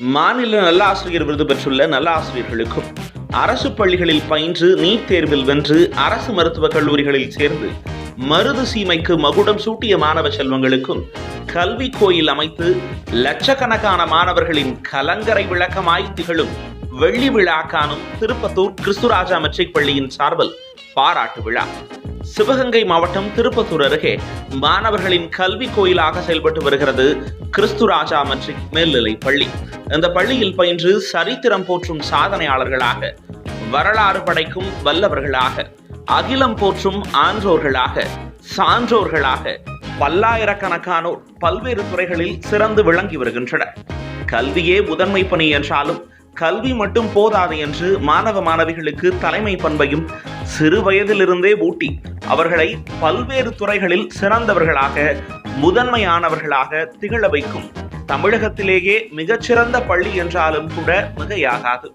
மாநில நல்ல ஆசிரியர் விருது பெற்றுள்ள நல்ல ஆசிரியர்களுக்கும் அரசு பள்ளிகளில் பயின்று நீட் தேர்வில் வென்று அரசு மருத்துவக் கல்லூரிகளில் சேர்ந்து மருது சீமைக்கு மகுடம் சூட்டிய மாணவ செல்வங்களுக்கும் கல்வி கோயில் அமைத்து லட்சக்கணக்கான மாணவர்களின் கலங்கரை விளக்கமாய் திகழும் வெள்ளி விழா காணும் திருப்பத்தூர் கிறிஸ்துராஜா மெட்ரிக் பள்ளியின் சார்பில் பாராட்டு விழா. சிவகங்கை மாவட்டம் திருப்பத்தூர் அருகே மாணவர்களின் கல்வி கோயிலாக செயல்பட்டு வருகிறது கிறிஸ்துராஜா மெட்ரிக் மேல்நிலை பள்ளி. இந்த பள்ளியில் பயின்று சரித்திரம் போற்றும் சாதனையாளர்களாக வரலாறு படைக்கும் வல்லவர்களாக அகிலம் போற்றும் ஆன்றோர்களாக சான்றோர்களாக பல்லாயிரக்கணக்கானோர் பல்வேறு துறைகளில் சிறந்து விளங்கி வருகின்றனர். கல்வியே முதன்மை பணி என்றாலும் கல்வி மட்டும் போதாது என்று மாணவ மாணவிகளுக்கு தலைமை பண்பையும் சிறு வயதிலிருந்தே ஊட்டி அவர்களை பல்வேறு துறைகளில் சிறந்தவர்களாக முதன்மையானவர்களாக திகழ வைக்கும் தமிழகத்திலேயே மிகச்சிறந்த பள்ளி என்றாலும் கூட மிகையாகாது.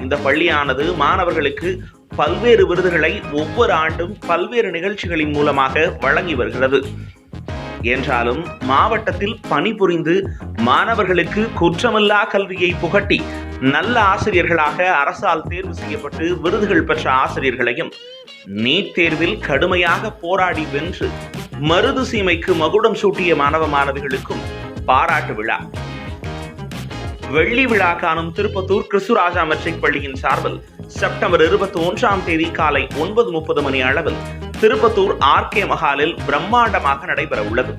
இந்த பள்ளியானது மாணவர்களுக்கு பல்வேறு விருதுகளை ஒவ்வொரு ஆண்டும் பல்வேறு நிகழ்ச்சிகளின் மூலமாக வழங்கி வருகிறது. என்றாலும் மாவட்டத்தில் பணிபுரிந்து மாணவர்களுக்கு குற்றமில்லா கல்வியை புகட்டி நல்ல ஆசிரியர்களாக அரசால் தேர்வு செய்யப்பட்டு விருதுகள் பெற்ற ஆசிரியர்களையும் நீட் தேர்வில் கடுமையாக போராடி வென்று மருது சீமைக்கு மகுடம் சூட்டிய மாணவ மாணவிகளுக்கும் பாராட்டு விழா. வெள்ளி விழா காணும் திருப்பத்தூர் கிறிஸ்துராஜா மெட்ரிக் பள்ளியின் சார்பில் செப்டம்பர் இருபத்தி ஒன்றாம் தேதி காலை ஒன்பது முப்பது மணி அளவில் திருப்பத்தூர் ஆர் கே மஹாலில் பிரம்மாண்டமாக நடைபெற உள்ளது.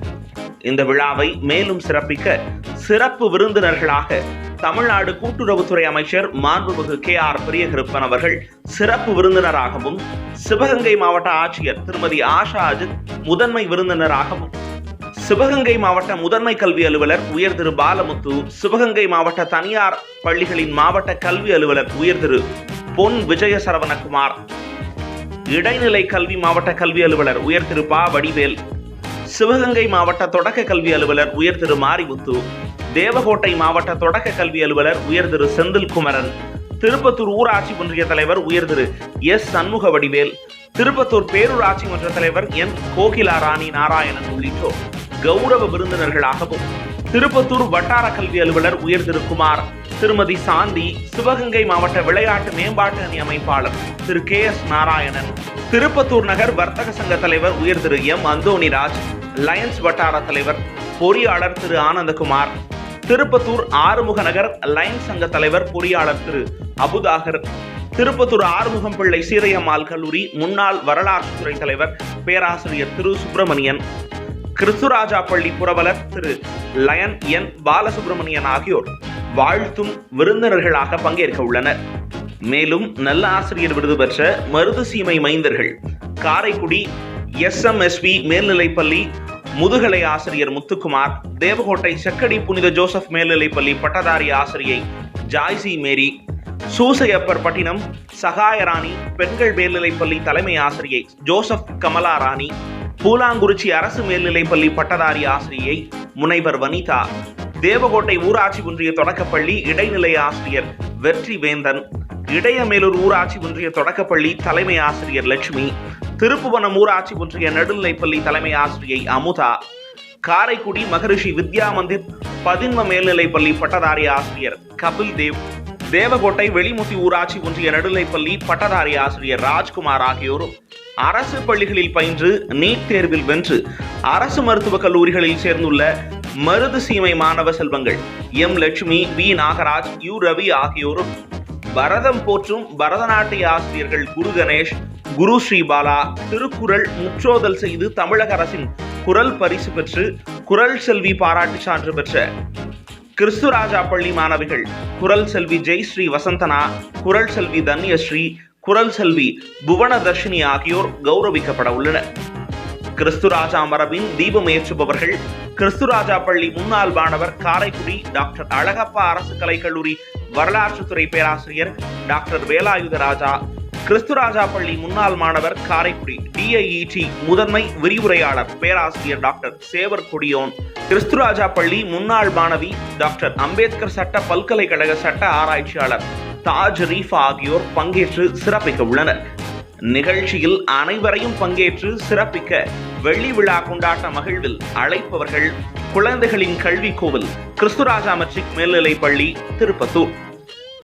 இந்த விழாவை மேலும் சிறப்பிக்க சிறப்பு விருந்தினர்களாக தமிழ்நாடு கூட்டுறவுத்துறை அமைச்சர் மாண்புமிகு கே ஆர் பிரியகிருப்பன் அவர்கள் சிறப்பு விருந்தினராகவும் சிவகங்கை மாவட்ட ஆட்சியர் திருமதி ஆஷா அஜித் முதன்மை விருந்தினராகவும் சிவகங்கை மாவட்ட முதன்மை கல்வி அலுவலர் உயர் திரு பாலமுத்து சிவகங்கை மாவட்ட தனியார் பள்ளிகளின் மாவட்ட கல்வி அலுவலர் உயர் திரு பொன் விஜய சரவணகுமார் இடைநிலை கல்வி மாவட்ட கல்வி அலுவலர் உயர் திரு பா. வடிவேல் சிவகங்கை மாவட்ட தொடக்க கல்வி அலுவலர் உயர் திரு மாரிமுத்து தேவகோட்டை மாவட்ட தொடக்க கல்வி அலுவலர் உயர் திரு செந்தில் குமரன் திருப்பத்தூர் ஊராட்சி ஒன்றிய தலைவர் உயர் திரு எஸ். சண்முக வடிவேல் திருப்பத்தூர் பேரூராட்சி மன்ற தலைவர் என். கோகிலா ராணி நாராயணன் உள்ளிட்டோர். கௌரவ விருந்தினர்களாகவும் திருப்பத்தூர் வட்டார கல்வி அலுவலர் உயர் திருக்குமார் திருமதி சாந்தி சிவகங்கை மாவட்ட விளையாட்டு மேம்பாட்டு அணி அமைப்பாளர் திரு கே எஸ் நாராயணன் திருப்பத்தூர் நகர் வர்த்தக சங்க தலைவர் உயர் திரு எம் அந்தோணிராஜ் லயன்ஸ் வட்டார தலைவர் பொறியாளர் திரு ஆனந்தகுமார் திருப்பத்தூர் ஆறுமுக நகர் லயன்ஸ் சங்க தலைவர் பொறியாளர் திரு அபுதாகர் திருப்பத்தூர் ஆறுமுகம் பிள்ளை சீரையம்மாள் கல்லூரி முன்னாள் வரலாற்றுத்துறை தலைவர் பேராசிரியர் திரு சுப்பிரமணியன் கிறிஸ்துராஜா பள்ளி புரவலர் திரு லயன் என் பாலசுப்ரமணியன் ஆகியோர் வாழ்த்தும் விருந்தினர்களாக பங்கேற்க உள்ளனர். மேலும் நல்ல ஆசிரியர் விருது பெற்ற மருது சீமை மைந்தர்கள் காரைக்குடி எஸ் எம் எஸ்எம்எஸ்பி மேல்நிலைப்பள்ளி முதுகலை ஆசிரியர் முத்துக்குமார் தேவகோட்டை செக்கடி புனித ஜோசப் மேல்நிலைப்பள்ளி பட்டதாரி ஆசிரியை ஜாய்சி மேரி சூசையப்பர் பட்டினம் சகாயராணி பெண்கள் மேல்நிலைப்பள்ளி தலைமை ஆசிரியை ஜோசப் கமலா ராணி பூலாங்குறிச்சி அரசு மேல்நிலைப்பள்ளி பட்டதாரி ஆசிரியை முனைவர் வனிதா தேவகோட்டை ஊராட்சி ஒன்றிய தொடக்கப்பள்ளி இடைநிலை ஆசிரியர் வெற்றி வேந்தன் இடையமேலூர் ஊராட்சி ஒன்றிய தொடக்கப்பள்ளி தலைமை ஆசிரியர் லட்சுமி திருப்புவனம் ஊராட்சி ஒன்றிய நடுநிலைப்பள்ளி தலைமை ஆசிரியை அமுதா காரைக்குடி மகரிஷி வித்யா மந்திர் பதின்ம மேல்நிலைப்பள்ளி பட்டதாரி ஆசிரியர் கபில் தேவ் தேவகோட்டை வெளிமுத்தி ஊராட்சி ஒன்றிய நடுநிலைப்பள்ளி பட்டதாரி ஆசிரியர் ராஜ்குமார் ஆகியோரும் அரசு பள்ளிகளில் பயின்று நீட் தேர்வில் வென்று அரசு மருத்துவக் கல்லூரிகளில் சேர்ந்துள்ள மருது சீமை மாணவ செல்வங்கள் M Lakshmi V Nagaraj U Ravi ஆகியோரும் பரதம் போற்றும் பரதநாட்டிய ஆசிரியர்கள் குரு கணேஷ் குரு ஸ்ரீபாலா திருக்குறள் முற்றோதல் செய்து தமிழக அரசின் குரல் பரிசு பெற்று குரல் செல்வி பாராட்டு சான்று பெற்ற கிறிஸ்துராஜா பள்ளி மாணவிகள் குரல் செல்வி ஜெய்ஸ்ரீ வசந்தனா குரல் செல்வி தன்யஸ்ரீ குரல் செல்வி புவனதர்ஷினி ஆகியோர் கௌரவிக்கப்பட உள்ளனர். கிறிஸ்துராஜா மரபின் தீபம் ஏற்றுபவர்கள் கிறிஸ்துராஜா பள்ளி முன்னாள் மாணவர் காரைக்குடி டாக்டர் அழகப்பா அரசு கலைக்கல்லூரி வரலாற்றுத்துறை பேராசிரியர் டாக்டர் வேலாயுத ராஜா கிறிஸ்துராஜா பள்ளி முன்னாள் மாணவர் காரைக்குடி டிஐஇடி முதன்மை விரிவுரையாளர் பேராசிரியர் டாக்டர் சேவர் கொடியோன் கிறிஸ்துராஜா பள்ளி முன்னாள் மாணவி டாக்டர் அம்பேத்கர் சட்ட பல்கலைக்கழக சட்ட ஆராய்ச்சியாளர் தாஜ் ரீஃபா ஆகியோர் பங்கேற்று சிறப்பிக்க உள்ளனர். நிகழ்ச்சியில் அனைவரையும் பங்கேற்று சிறப்பிக்க வெள்ளி விழா கொண்டாட்ட மகிழ்வில் அழைப்பவர்கள் குழந்தைகளின் கல்வி கோவில் கிறிஸ்துராஜா மெட்ரிக் மேல்நிலைப் பள்ளி திருப்பத்தூர்.